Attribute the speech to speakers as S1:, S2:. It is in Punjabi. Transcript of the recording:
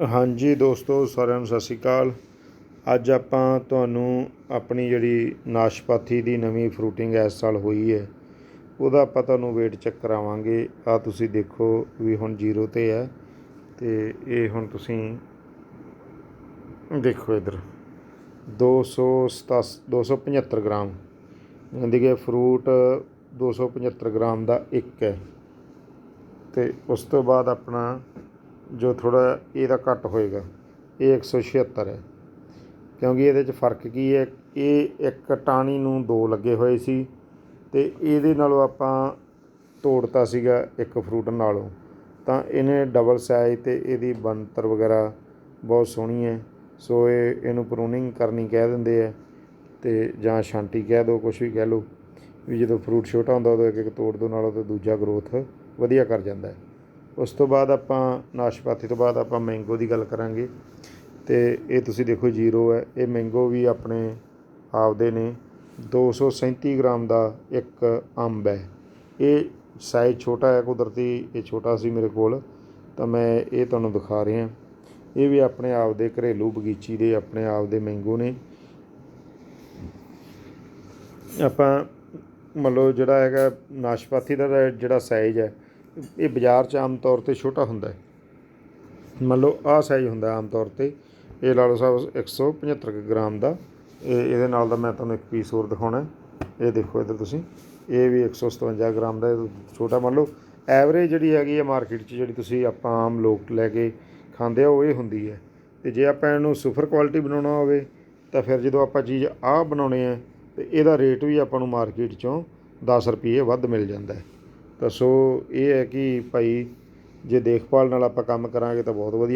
S1: ਹਾਂਜੀ ਦੋਸਤੋ, ਸਾਰਿਆਂ ਨੂੰ ਸਤਿ ਸ਼੍ਰੀ ਅਕਾਲ। ਅੱਜ ਆਪਾਂ ਤੁਹਾਨੂੰ ਆਪਣੀ ਜਿਹੜੀ ਨਾਸ਼ਪਾਤੀ ਦੀ ਨਵੀਂ ਫਰੂਟਿੰਗ ਇਸ ਸਾਲ ਹੋਈ ਹੈ, ਉਹਦਾ ਆਪਾਂ ਤੁਹਾਨੂੰ weight ਚੈੱਕ ਕਰਾਵਾਂਗੇ। ਆ ਤੁਸੀਂ ਦੇਖੋ ਵੀ ਹੁਣ ਜ਼ੀਰੋ ਤੇ ਹੈ ਤੇ ਇਹ ਹੁਣ ਤੁਸੀਂ ਦੇਖੋ ਇਧਰ। 277 275 ਗ੍ਰਾਮ। ਯਾਨੀ ਕਿ ਫਰੂਟ 275 ਗ੍ਰਾਮ ਦਾ ਇੱਕ ਹੈ। ਤੇ ਉਸ ਤੋਂ ਬਾਅਦ ਆਪਣਾ ਜੋ ਥੋੜਾ ਇਹਦਾ ਘੱਟ ਹੋਏਗਾ, ਇਹ 176 ਹੈ। ਕਿਉਂਕਿ ਇਹਦੇ 'ਚ ਫ਼ਰਕ ਕੀ ਹੈ, ਇਹ ਇੱਕ ਟਾਣੀ ਨੂੰ ਦੋ ਲੱਗੇ ਹੋਏ ਸੀ ਤੇ ਇਹਦੇ ਨਾਲੋਂ ਆਪਾਂ ਤੋੜਤਾ ਸੀਗਾ ਇੱਕ ਫਰੂਟ ਨਾਲੋਂ। ਤਾਂ ਇਹਨੇ ਡਬਲ ਸਾਈਜ਼ ਤੇ ਇਹਦੀ ਬਣਤਰ ਵਗੈਰਾ ਬਹੁਤ ਸੋਹਣੀ ਹੈ। ਸੋ ਇਹ ਇਹਨੂੰ ਪ੍ਰੂਨਿੰਗ ਕਰਨੀ ਕਹਿ ਦਿੰਦੇ ਆ ਤੇ ਜਾਂ ਛਾਂਟੀ ਕਹਿ ਦਿਓ ਕੁਝ ਵੀ ਕਹਿ ਲਓ, ਵੀ ਜਦੋਂ ਫਰੂਟ ਛੋਟਾ ਹੁੰਦਾ ਉਦੋਂ ਇੱਕ ਇੱਕ ਤੋੜ ਦੋ, ਨਾਲੋਂ ਤੇ ਦੂਜਾ ਗਰੋਥ ਵਧੀਆ ਕਰ ਜਾਂਦਾ ਹੈ। ਉਸ ਤੋਂ ਬਾਅਦ ਆਪਾਂ ਨਾਸ਼ਪਾਤੀ ਤੋਂ ਬਾਅਦ ਆਪਾਂ ਮੈਂਗੋ ਦੀ ਗੱਲ ਕਰਾਂਗੇ। ਤੇ ਇਹ ਤੁਸੀਂ ਦੇਖੋ ਜ਼ੀਰੋ ਹੈ। ਇਹ ਮੈਂਗੋ ਵੀ ਆਪਣੇ ਆਪਦੇ ਨੇ। 237 ਗ੍ਰਾਮ ਦਾ ਇੱਕ ਅੰਬ ਹੈ। ਇਹ ਸਾਈਜ਼ ਛੋਟਾ ਹੈ, ਕੁਦਰਤੀ ਇਹ ਛੋਟਾ ਸੀ ਮੇਰੇ ਕੋਲ। ਤਾਂ ਮੈਂ ਇਹ ਤੁਹਾਨੂੰ ਦਿਖਾ ਰਿਹਾ। ਇਹ ਵੀ ਆਪਣੇ ਆਪ ਦੇ ਘਰੇਲੂ ਬਗੀਚੀ ਦੇ ਆਪਣੇ ਆਪ ਦੇ ਮੈਂਗੋ ਨੇ। ਆਪਾਂ ਮੰਨ ਲਓ ਜਿਹੜਾ ਹੈਗਾ ਨਾਸ਼ਪਾਤੀ ਦਾ ਜਿਹੜਾ ਸਾਈਜ਼ ਹੈ ਇਹ ਬਾਜ਼ਾਰ 'ਚ ਆਮ ਤੌਰ ਤੇ ਛੋਟਾ ਹੁੰਦਾ ਹੈ। ਮੰਨ ਲਓ, ਆਹ ਸਾਈਜ਼ ਹੁੰਦਾ ਆਮ ਤੌਰ ਤੇ। ਇਹ ਲਾ ਲਓ ਸਾਹਿਬ 175 ਕੁ ਗ੍ਰਾਮ ਦਾ। ਇਹ, ਇਹਦੇ ਨਾਲ ਦਾ ਮੈਂ ਤੁਹਾਨੂੰ ਇੱਕ ਪੀਸ ਹੋਰ ਦਿਖਾਉਣਾ ਇਹ ਦੇਖੋ ਇੱਧਰ ਤੁਸੀਂ। ਇਹ ਵੀ 157 ਗ੍ਰਾਮ ਦਾ, ਇਹ ਛੋਟਾ। ਮੰਨ ਲਓ ਐਵਰੇਜ ਜਿਹੜੀ ਹੈਗੀ ਹੈ ਮਾਰਕੀਟ 'ਚ, ਜਿਹੜੀ ਤੁਸੀਂ ਆਪਾਂ ਆਮ ਲੋਕ ਲੈ ਕੇ ਖਾਂਦੇ ਆ, ਉਹ ਇਹ ਹੁੰਦੀ ਹੈ। ਤੇ ਜੇ ਆਪਾਂ ਇਹਨੂੰ ਸੁਪਰ ਕੁਆਲਿਟੀ ਬਣਾਉਣਾ ਹੋਵੇ, ਤਾਂ ਫਿਰ ਜਦੋਂ ਆਪਾਂ ਚੀਜ਼ ਆਹ ਬਣਾਉਣੀ ਹੈ ਤੇ ਇਹਦਾ ਰੇਟ ਵੀ ਆਪਾਂ ਨੂੰ ਮਾਰਕੀਟ 'ਚੋਂ 10 ਰੁਪਏ ਵੱਧ ਮਿਲ ਜਾਂਦਾ ਹੈ। ਤਾਂ ਸੋ ਇਹ ਹੈ ਕਿ ਭਾਈ ਜੇ ਦੇਖਭਾਲ ਨਾਲ ਆਪਾਂ ਕੰਮ ਕਰਾਂਗੇ ਤਾਂ ਬਹੁਤ ਵਧੀਆ।